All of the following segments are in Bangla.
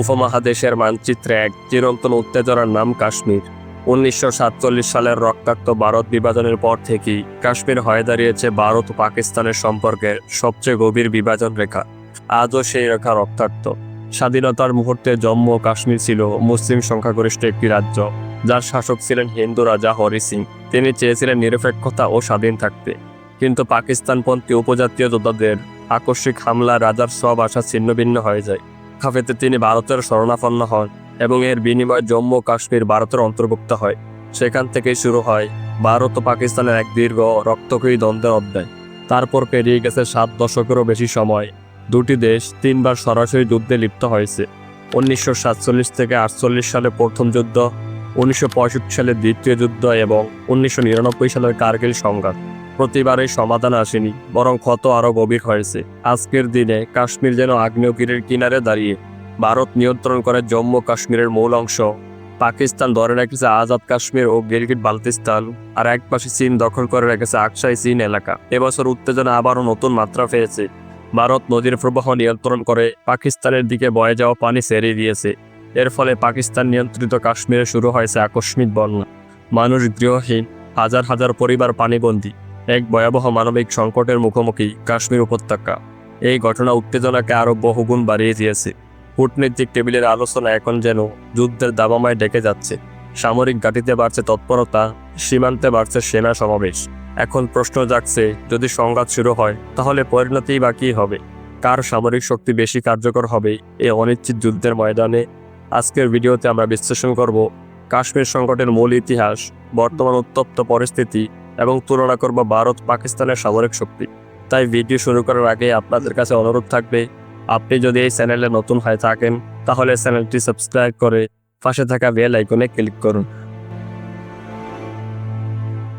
উপমহাদেশের মানচিত্রে এক চিরন্তন উত্তেজনার নাম কাশ্মীর। উনিশশো সাতচল্লিশ সালের রক্তাক্ত ভারত বিভাজনের পর থেকেই কাশ্মীর হয়ে দাঁড়িয়েছে ভারত ও পাকিস্তানের সম্পর্কের সবচেয়ে গভীর বিভাজন রেখা। আজও সেই রেখা রক্তাক্ত। স্বাধীনতার মুহূর্তে জম্মু ও কাশ্মীর ছিল মুসলিম সংখ্যাগরিষ্ঠ একটি রাজ্য, যার শাসক ছিলেন হিন্দু রাজা হরি সিং। তিনি চেয়েছিলেন নিরপেক্ষতা ও স্বাধীন থাকতে। কিন্তু পাকিস্তানপন্থী উপজাতীয় যোদ্ধাদের আকস্মিক হামলা রাজার সব আশা ছিন্নভিন্ন হয়ে যায়। খাফেতে তিনি ভারতের শরণাপন্ন হন এবং এর বিনিময়ে জম্মু কাশ্মীর ভারতের অন্তর্ভুক্ত হয়। সেখান থেকেই শুরু হয় ভারত ও পাকিস্তানের এক দীর্ঘ রক্তক্ষয়ী দ্বন্দ্বের অধ্যায়। তারপর পেরিয়ে গেছে সাত দশকেরও বেশি সময়। দুটি দেশ তিনবার সরাসরি যুদ্ধে লিপ্ত হয়েছে। উনিশশো সাতচল্লিশ থেকে আটচল্লিশ সালে প্রথম যুদ্ধ, উনিশশো পঁয়ষট্টি সালে দ্বিতীয় যুদ্ধ এবং উনিশশো নিরানব্বই সালের কার্গিল সংঘাত। প্রতিবারই সমাধান আসেনি, বরং ক্ষত আরও গভীর হয়েছে। আজকের দিনে কাশ্মীর যেন আগ্নেয়গিরির কিনারে দাঁড়িয়ে, ভারত নিয়ন্ত্রণ করে জম্মু কাশ্মীরের মূল অংশ। পাকিস্তান ধরে রেখেছে আজাদ কাশ্মীর ও গিলগিট বালতিস্তান, আর এক পাশে চীন দখল করে রেখেছে আকসাই চীন এলাকা। এবছর উত্তেজনা আবারও নতুন মাত্রা পেয়েছে। ভারত নদীর প্রবাহ নিয়ন্ত্রণ করে পাকিস্তানের দিকে বয়ে যাওয়া পানি ছেড়ে দিয়েছে। এর ফলে পাকিস্তান নিয়ন্ত্রিত কাশ্মীরে শুরু হয়েছে আকস্মিক বন্যা। মানুষ গৃহহীন, হাজার হাজার পরিবার পানিবন্দী। এক ভয়াবহ মানবিক সংকটের মুখোমুখি কাশ্মীর উপত্যকা। এই ঘটনা উত্তেজনাকে আরও বহুগুণ বাড়িয়ে দিয়েছে। কূটনৈতিক টেবিলের আলোচনা এখন যেন যুদ্ধের দাবামায় ডেকে যাচ্ছে। সামরিক ঘাঁটিতে বাড়ছে তৎপরতা, সীমান্তে বাড়ছে সেনা সমাবেশ। এখন প্রশ্ন জাগছে, যদি সংঘাত শুরু হয়, তাহলে পরিণতি বা কী হবে? কার সামরিক শক্তি বেশি কার্যকর হবে এই অনিশ্চিত যুদ্ধের ময়দানে? আজকের ভিডিওতে আমরা বিশ্লেষণ করব, কাশ্মীর সংকটের মূল ইতিহাস, বর্তমান উত্তপ্ত পরিস্থিতি এবং তুলনা করব ভারত পাকিস্তানের সামরিক শক্তি। তাই ভিডিও শুরু করার আগে আপনাদের কাছে অনুরোধ থাকবে, আপনি যদি এই চ্যানেলে নতুন হয়ে থাকেন, তাহলে চ্যানেলটি সাবস্ক্রাইব করে পাশে থাকা বেল আইকনে ক্লিক করুন।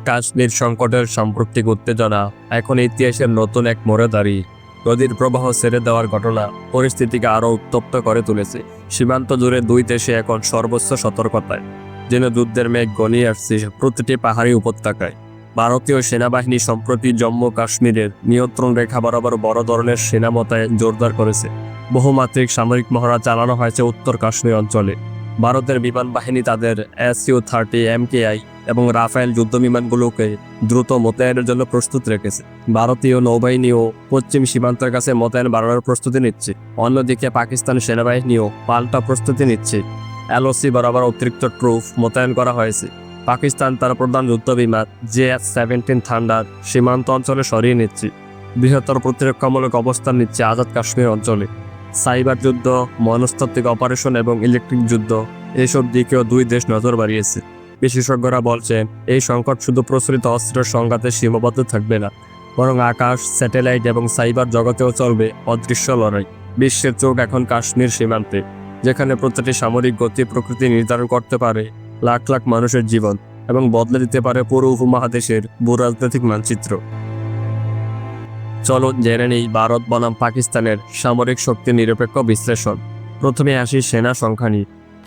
কাশ্মীর সংকটের সাম্প্রতিক উত্তেজনা এখন ইতিহাসের নতুন এক মোড়ে দাঁড়িয়ে নদীর প্রবাহ ছেড়ে দেওয়ার ঘটনা পরিস্থিতিকে আরও উত্তপ্ত করে তুলেছে। সীমান্ত জুড়ে দুই দেশে এখন সর্বোচ্চ সতর্কতায় যেন যুদ্ধের মেঘ গনিয়ে আসছে প্রতিটি পাহাড়ি উপত্যকায়। ভারতীয় সেনাবাহিনী সম্প্রতি জম্মু কাশ্মীরের নিয়ন্ত্রণ রেখা বরাবর বড় ধরনের সেনা মোতায়েন জোরদার করেছে। বহুমাত্রিক সামরিক মহড়া চালানো হয়েছে উত্তর কাশ্মীর অঞ্চলে। ভারতের বিমান বাহিনী তাদের এস ইউ থার্টি এমকেআই এবং রাফায়েল যুদ্ধ বিমানগুলোকে দ্রুত মোতায়েনের জন্য প্রস্তুত রেখেছে। ভারতীয় নৌবাহিনীও পশ্চিম সীমান্তের কাছে মোতায়েন বাড়ানোর প্রস্তুতি নিচ্ছে। অন্যদিকে পাকিস্তান সেনাবাহিনীও পাল্টা প্রস্তুতি নিচ্ছে। এলওসি বরাবর অতিরিক্ত ট্রুপ মোতায়েন করা হয়েছে। পাকিস্তান তার প্রধান যুদ্ধ বিমান জে এস সেভেন্টিন থান্ডার সীমান্ত অঞ্চলে সরিয়ে নিচ্ছে। বৃহত্তর প্রতিরক্ষামূলক অবস্থান নিচ্ছে আজাদ কাশ্মীর অঞ্চলে। সাইবার যুদ্ধ, মনস্তাত্ত্বিক অপারেশন এবং ইলেকট্রিক যুদ্ধ, এসব দিকেও দুই দেশ নজর বাড়িয়েছে। বিশেষজ্ঞরা বলছেন, এই সংকট শুধু প্রচলিত অস্ত্রের সংঘাতে সীমাবদ্ধ থাকবে না, বরং আকাশ, স্যাটেলাইট এবং সাইবার জগতেও চলবে অদৃশ্য লড়াই। বিশ্বের চোখ এখন কাশ্মীর সীমান্তে, যেখানে প্রতিটি সামরিক গতি প্রকৃতি নির্ধারণ করতে পারে লাখ লাখ মানুষের জীবন এবং বদলে দিতে পারে পুরো উপমহাদেশের ভূরাজনৈতিক মানচিত্র। চলো জেনে নেই ভারত বনাম পাকিস্তানের সামরিক শক্তি নিরপেক্ষ বিশ্লেষণ। প্রথমে আসি সেনা সংখ্যা নিয়ে।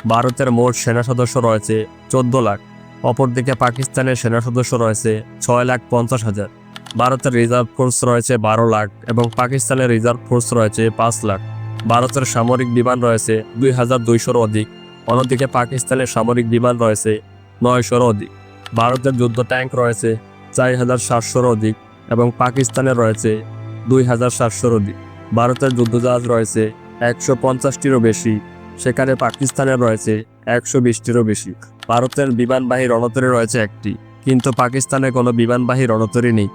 ভারতের মোট সেনা সদস্য রয়েছে চোদ্দ লাখ। অপরদিকে পাকিস্তানের সেনা সদস্য রয়েছে ছয় লাখ পঞ্চাশ হাজার। ভারতের রিজার্ভ ফোর্স রয়েছে বারো লাখ এবং পাকিস্তানের রিজার্ভ ফোর্স রয়েছে পাঁচ লাখ। ভারতের সামরিক বিমান রয়েছে দুই হাজার দুইশোর অধিক। অন্যদিকে পাকিস্তানের সামরিক বিমান রয়েছে নয়শোর অধিক, ভারতের যুদ্ধ ট্যাঙ্ক রয়েছে চার হাজার সাতশোর অধিক এবং পাকিস্তানের রয়েছে দুই হাজার সাতশোর অধিক, ভারতের যুদ্ধজাহাজ রয়েছে একশো পঞ্চাশটিরও বেশি, সেখানে পাকিস্তানের রয়েছে একশো বিশটিরও বেশি। ভারতের বিমানবাহী রণতরী রয়েছে একটি, কিন্তু পাকিস্তানে কোনো বিমানবাহী রণতরী নেই।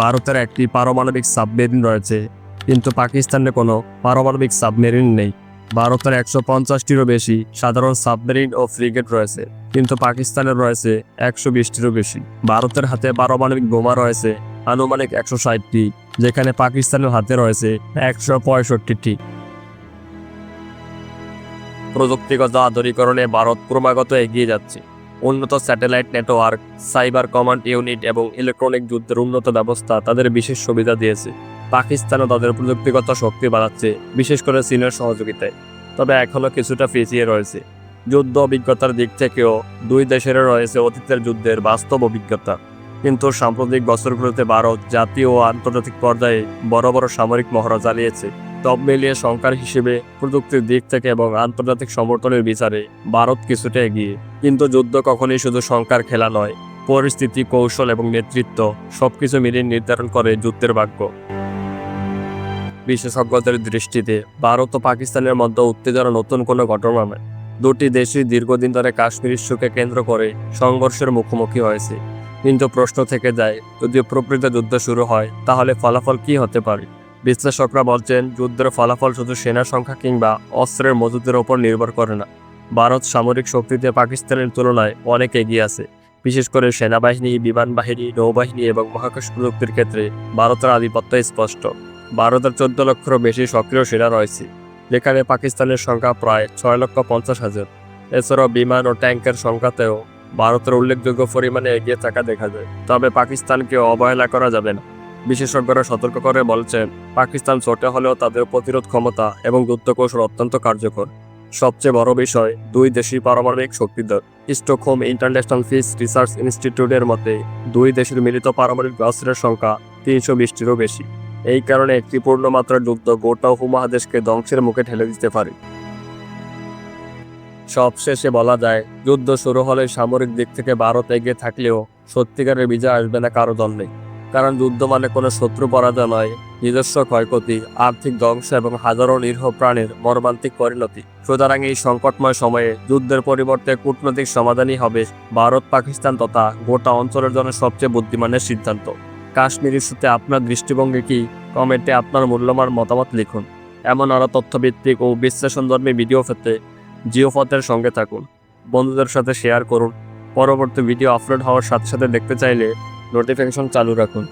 ভারতের একটি পারমাণবিক সাবমেরিন রয়েছে, কিন্তু পাকিস্তানে কোনো পারমাণবিক সাবমেরিন নেই। ভারতের একশো পঞ্চাশটিরও বেশি সাধারণ সাবমেরিন ও ফ্রিগেট রয়েছে, কিন্তু পাকিস্তানের রয়েছে একশো বিশটিরও বেশি। ভারতের হাতে পারমাণবিক বোমা রয়েছে, আনুমানিক একশো ষাটটি, যেখানে পাকিস্তানের হাতে রয়েছে একশো পঁয়ষট্টিটি। প্রযুক্তিগত আধুনিকরণে ভারত ক্রমাগত এগিয়ে যাচ্ছে। উন্নত satellite network, cyber command unit এবং ইলেকট্রনিক যুদ্ধের উন্নত ব্যবস্থা তাদের বিশেষ সুবিধা দিয়েছে। পাকিস্তানও তাদের প্রযুক্তিগত শক্তি বাড়াচ্ছে, বিশেষ করে চীনের সহযোগিতায়। তবে এখনও কিছুটা পিছিয়ে রয়েছে। যুদ্ধ অভিজ্ঞতার দিক থেকেও দুই দেশের রয়েছে অতীতের যুদ্ধের বাস্তব অভিজ্ঞতা। কিন্তু সাম্প্রতিক বছরগুলোতে ভারত জাতীয় ও আন্তর্জাতিক পর্যায়ে বড় বড় সামরিক মহড়া চালিয়েছে সব মিলিয়ে সংখ্যার হিসেবে প্রযুক্তির দিক থেকে এবং আন্তর্জাতিক সমর্থনের বিচারে ভারত কিছুটা এগিয়ে। কিন্তু যুদ্ধ কখনোই শুধু সংখ্যার খেলা নয়, পরিস্থিতি, কৌশল এবং নেতৃত্ব সবকিছু মিলিয়ে নির্ধারণ করে যুদ্ধের ভাগ্য। বিশেষজ্ঞদের দৃষ্টিতে ভারত ও পাকিস্তানের মধ্যে উত্তেজনা নতুন কোনো ঘটনা নয়। দুটি দেশই দীর্ঘদিন ধরে কাশ্মীর ইস্যুকে কেন্দ্র করে সংঘর্ষের মুখোমুখি হয়েছে। কিন্তু প্রশ্ন থেকে যায়, যদি প্রকৃত যুদ্ধ শুরু হয়, তাহলে ফলাফল কি হতে পারে? বিশ্লেষকরা বলছেন, যুদ্ধের ফলাফল শুধু সেনা সংখ্যা কিংবা অস্ত্রের মজুদের ওপর নির্ভর করে না। ভারত সামরিক শক্তিতে পাকিস্তানের তুলনায় অনেক এগিয়ে আছে। বিশেষ করে সেনাবাহিনী বিমান বাহিনী নৌবাহিনী এবং মহাকাশ প্রযুক্তির ক্ষেত্রে ভারতের আধিপত্য স্পষ্ট। ভারতের চোদ্দ লক্ষেরও বেশি সক্রিয় সেনা রয়েছে। যেখানে পাকিস্তানের সংখ্যা প্রায় ছয় লক্ষ পঞ্চাশ হাজার। এছাড়াও বিমান ও ট্যাঙ্কের সংখ্যাতেও ভারতের উল্লেখযোগ্য পরিমাণে এগিয়ে থাকা দেখা যায়। তবে পাকিস্তানকে অবহেলা করা যাবে না। বিশেষজ্ঞরা সতর্ক করে বলছেন, পাকিস্তান ছোট হলেও তাদের প্রতিরোধ ক্ষমতা এবং যুদ্ধ কৌশল অত্যন্ত কার্যকর। সবচেয়ে বড় বিষয়, দুই দেশই পারমাণবিক শক্তিধর। স্টকহোম ইন্টারন্যাশনাল ফিস রিসার্চ ইনস্টিটিউটের মতে, দুই দেশের মিলিত পারমাণবিক অস্ত্রের সংখ্যা তিনশো বিশটিরও বেশি। এই কারণে একটি পূর্ণমাত্রার যুদ্ধ গোটা উপমহাদেশকে ধ্বংসের মুখে ঠেলে দিতে পারে। সবশেষে বলা যায়, যুদ্ধ শুরু হলে সামরিক দিক থেকে ভারত এগিয়ে থাকলেও সত্যিকারের বিজয় আসবে না কারও দণ্ডে। কারণ যুদ্ধ মানে কোনো শত্রু পরাজয় নয়, নিজস্ব ক্ষয়ক্ষতি, আর্থিক ধ্বংস এবং হাজারো নিরীহ প্রাণের মর্মান্তিক পরিণতি। সুতরাং এই সংকটময় সময়ে যুদ্ধের পরিবর্তে কূটনৈতিক সমাধানই হবে ভারত পাকিস্তান তথা গোটা অঞ্চলের জন্য সবচেয়ে বুদ্ধিমানের সিদ্ধান্ত। কাশ্মীর ইস্যুতে আপনার দৃষ্টিভঙ্গি কি? কমেন্টে আপনার মূল্যবান মতামত লিখুন। এমন আরও তথ্যভিত্তিক ও বিশ্লেষণধর্মী ভিডিও পেতে জিওফতের সঙ্গে থাকুন। বন্ধুদের সাথে শেয়ার করুন। পরবর্তী ভিডিও আপলোড হওয়ার সাথে সাথে দেখতে চাইলে নোটিফিকেশন চালু রাখুন।